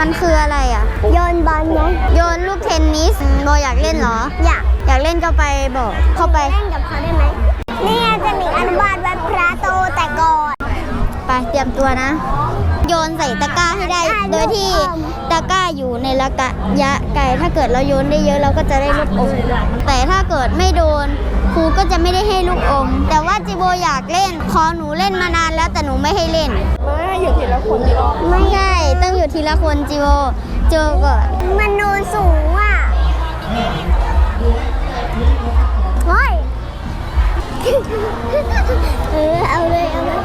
มันคืออะไรอะ โยนบอลไหมโยนลูกเทนนิสโบอยากเล่นเหรอ อยาก อยากเล่นก็ไปบอกเข้าไป เล่นกับเขาได้ไหมนี่ไงจะมีอนุบาลวัดพระโตแต่ก่อน ไปเตรียมตัวนะ โยนใส่ตะกร้าให้ได้ โดยที่ตะกร้าอยู่ในระยะไกลถ้าเกิดเราโยนได้เยอะเราก็จะได้ลูกอมแต่ถ้าเกิดไม่โดนค รูก็จะไม่ได้ให้ลูกอม แต่ว่าจิโบอยากเล่น ขอหนูเล่นมานานแล้วแต่หนูไม่ให้เล่น ไม่ให้อยู่ทีละคนจิโบไม่ใช่ต้องอยู่ทีละคนจิโบเจอก่อนมันนูนสูงอะเฮ้ยเออเอาเลยเอาเลย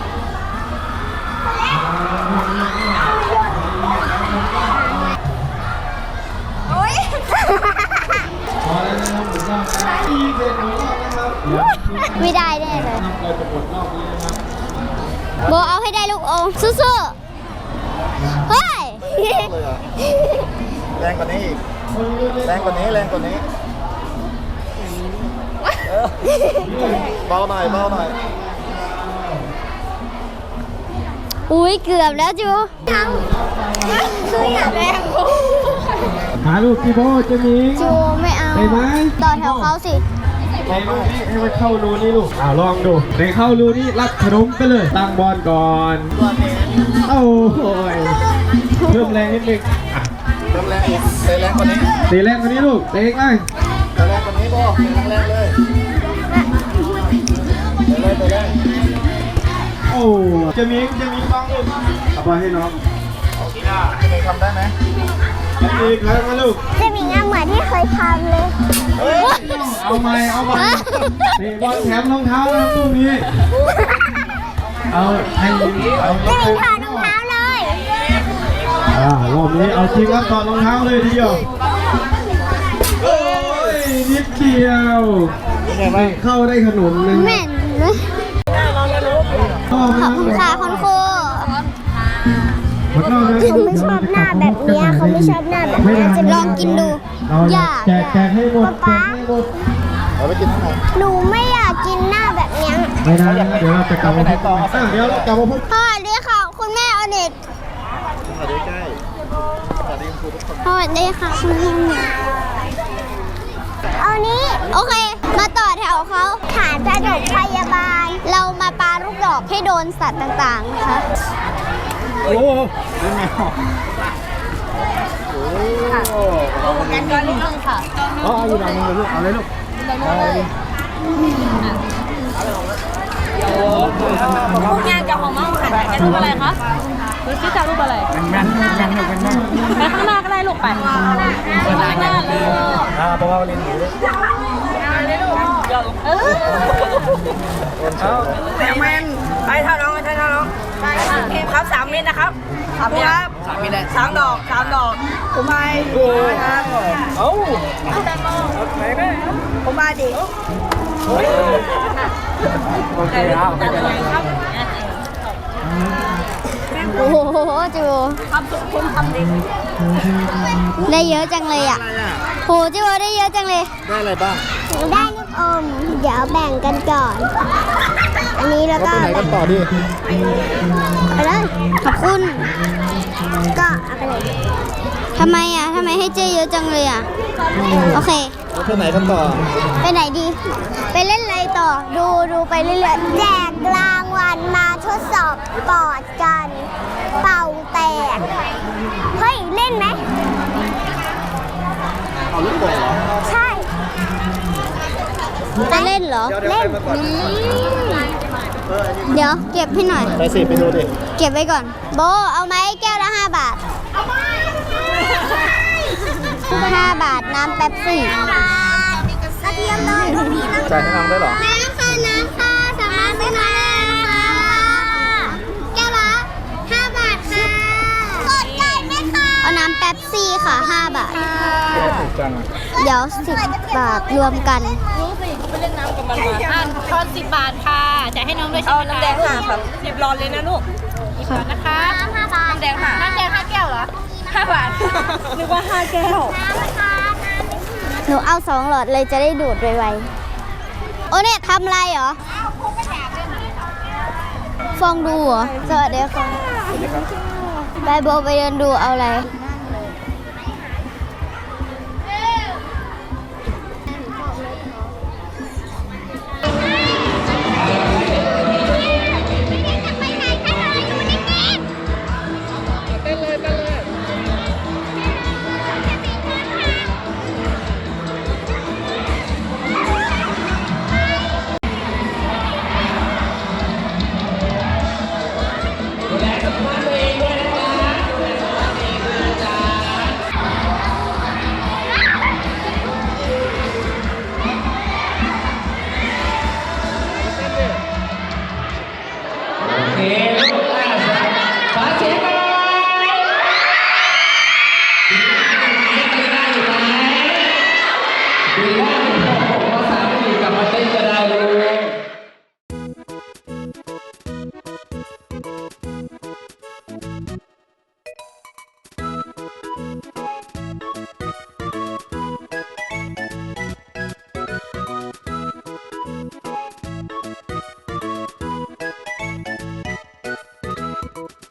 ไม่ได้แน่เลยโบเอาให้ได้ลูกอมสู้ๆเฮ้ยเลยเหรอแรงกว่านี้อีกแรงกว่านี้แรงกว่านี้เออเบาหน่อยเบาหน่อยอุ้ยเกือบแล้วจูหาลูกพี่โบจะมีจูไม่เอาไปไหมต่อแถวเขาสิ ในรูนี่ให้มันเข้ารูนี่ลูกอ่าลองดูในเข้ารูนี่รับขนมไปเลยตั้งบอลก่อนโอ้โหยเพิ่มแรงนิดนึงอะเริ่มแรงอีกเตะแรงกว่านี้ตีแรงกว่านี้ลูกเตะไงเตะแรงกว่านี้โบเตะแรงๆเลยเตะเลยเตะเลยโอ้จะมีจะมีต้องลูกเอาไปให้น้องจะมีทำได้ไหมจะมี อีกแล้วมาลูกจะมีงานเหมือนที่เคยทำเลยเอาใหม่เอาใหม่เตะบอลแถมรองเท้านะครับลูกนี้ เอาให้เอาจะมีถอดรองเท้าเลยอ่ารอบนี้เอาจริงแล้วต่อดรองเท้าเลยทีเดียวโอ้ยนิดเดียวเข้าได้ขนมหนึ่งแม่นชอบขอบคุณค่ะคุณครู เขาไม่ชอบหน้าแบบเนี้ยเขาไม่ชอบหน้าแบบเนี้ยจะลองกินดูเราอย่าแจกแจกให้หมดแจกให้หมดเอาไปกินข้างในหนูไม่อยากกินหน้าแบบเนี้ยไม่ได้นะเดี๋ยวเราจะกลับมาพบกันอะเดี๋ยวเรากลับมาพบสวัสดีค่ะคุณแม่อเนกสวัสดีใกล้สวัสดีคุณครูทุกคนสวัสดีค่ะคุณแม่เอานี้โอเค มาต่อแถวเขาฐานกระดูกพยาบาล เรามาปาลูกดอกให้โดนสัตว์ต่างๆนะคะ โอ้โหนี่แมวโอ้เอาคนนี้เอาเอาอยู่ดังเลยลูกเอาเลยลูกพูดงานกับของมั่งค่ะแกรูปอะไรคะดูซิจะรูปอะไรแม่นแม่นแม่นแม่นไปข้างหน้าก็ได้ลูกไปไปข้างหน้าเลยอ่าเพราะว่าลินอยู่ด้วยเออเสียงแมนไปเท่าน้องไปเท่าน้อง ไปครับสามเมตรนะครับสามเมตรครับสามเมตรสามดอกสามดอกผมไปครับเอ้าผมมาดิโอเคครับโอ้โหจูได้เยอะจังเลยอะโหจูได้เยอะจังเลย ได้อะไรบ้าง ได้ลูกอม เดี๋ยวแบ่งกันก่อน อันนี้แล้วก็ก็ไปไหนกันต่อดิเอาเลยขอบคุณ ก็เอาไปเลยทำไมอะทำไมให้เจ๊เยอะจังเลยอะ โอเคแล้วไปไหนกันต่อ ไปไหนดี ไปเล่นอะไรต่อ ดูดูไปเรื่อยแจกรางวัลมาทดสอบปอดกัน เป่าแตก เฮ้ย เล่นไหมเอาลูกโป่งเหรอ ใช่ๆ จะเล่นเหรอ เดี๋ยวเดี๋ยวไปมาก่อนเดี๋ยวเก็บให้หน่อย ไปสิไปดูดิเก็บไว้ก่อน โบ เอาไหมแก้วละห้าบาทห้าบาทน้ำแป๊บซี่กระเทียมเลยตรงนี้นะจ่ายให้น้องได้เหรอน้ำค่ะน้ำค่ะสามารถซื้อมาได้นะคะแก้วละห้าบาทค่ะกดได้ไหมคะเอาน้ำแป๊บซี่ค่ะห้าบาท ถูกจังอะเดี๋ยวสิบบาทรวมกัน อ่านทอนสิบบาทค่ะจะให้น้องด้วยใช่เอาไหมน้ำแดงห้าครับหยิบรอนเลยนะลูกนะคะห้าบาทน้ำแดงห้าน้ำแดงห้าแก้วเหรอห้าบาทนึกว่าห้าแก้ว หนูเอาสองหลอดเลยจะได้ดูดไวๆโอเนี่ยทำอะไรเหรอฟองดูเหรอสวัสดีค่ะไปโบไปเดินดูเอาอะไร ม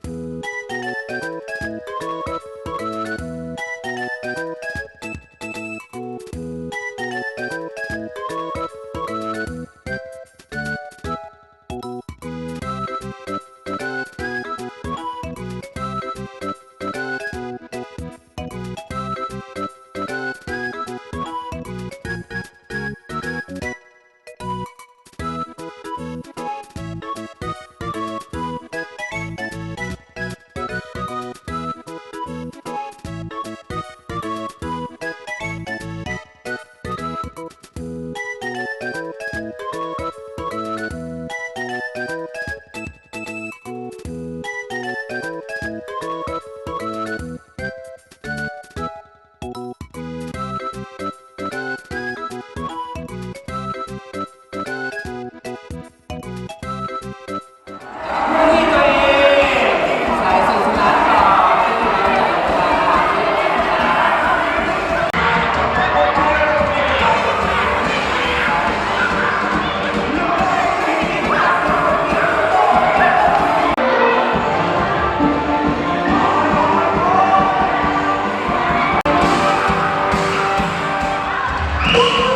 Woo!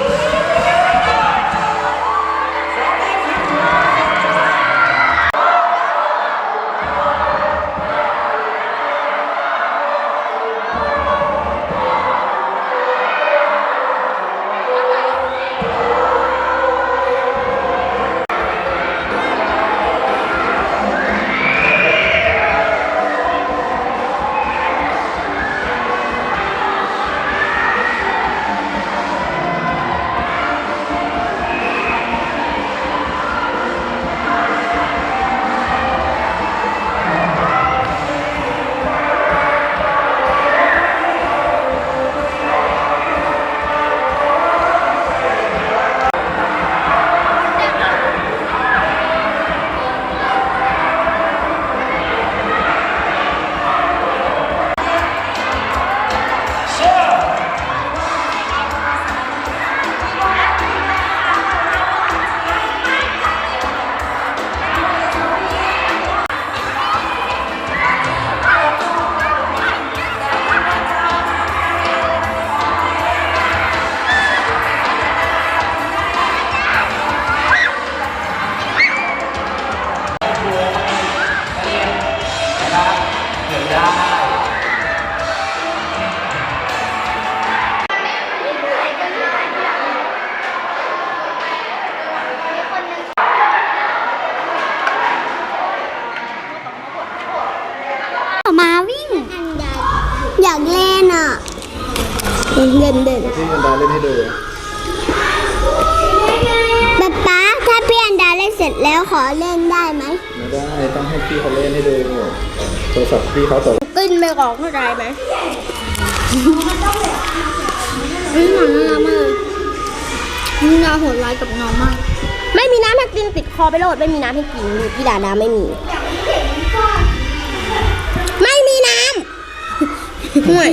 เล่นเล่นที่กันดาเล่นให้ดูป๊าป๊าถ้าพี่อันดาเล่นเสร็จแล้วขอเล่นได้ไหมไม่ได้ต้องให้พี่เขาเล่นให้ดูโทรศัพท์พี่เขาตกกินไปก่อนเข้าใจไหมนี่หนังน่ารักมากนี่นาโหดร้ายกับน้องมาก ไม่มีน้ำให้กินติดคอไปโลดไม่มีน้ำให้กินพี่ดาน้ำไม่มี ไม่มีน้ำห่วย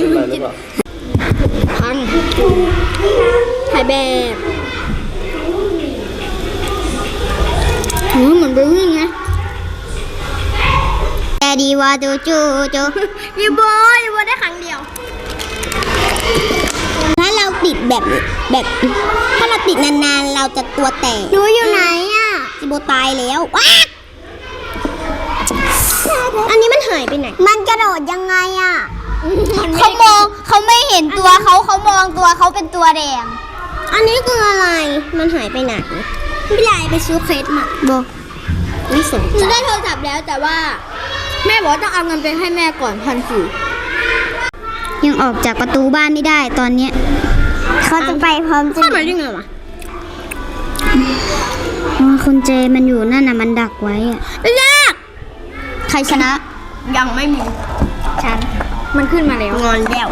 พันถ่ายแบบหืมเหมือนไปวิ่งไงแต่ดีว่าจูจูจูยูบยยูบได้ครั้งเดียว ถ้าเราติดแบบแบบ ถ้าเราติดนานๆ เราจะตัวแตกหนูอยู่ไหนอะจิโบตายแล้วว้าอันนี้มันหายไปไหน มันกระโดดยังไงอะ เขามองเขาไม่เห็นตัวเขาเขามองตัวเขาเป็นตัวแดง อันนี้คืออะไร มันหายไปไหนพี่ลายไปซื้อเครดมาบอกไม่สนหนูใจได้โทรศัพท์แล้วแต่ว่า แม่บอกว่าต้องเอาเงินไปให้แม่ก่อนพันสี่ยังออกจากประตูบ้านไม่ได้ตอนเนี้ยเขาจะไปพร้อมจะเข้ามาได้ไงวะอ๋อคุณเจมันอยู่นั่นน่ะมันดักไว้อะเลิกใครชนะ ยังไม่มี ฉัน มันขึ้นมาแล้ว งอนแล้ว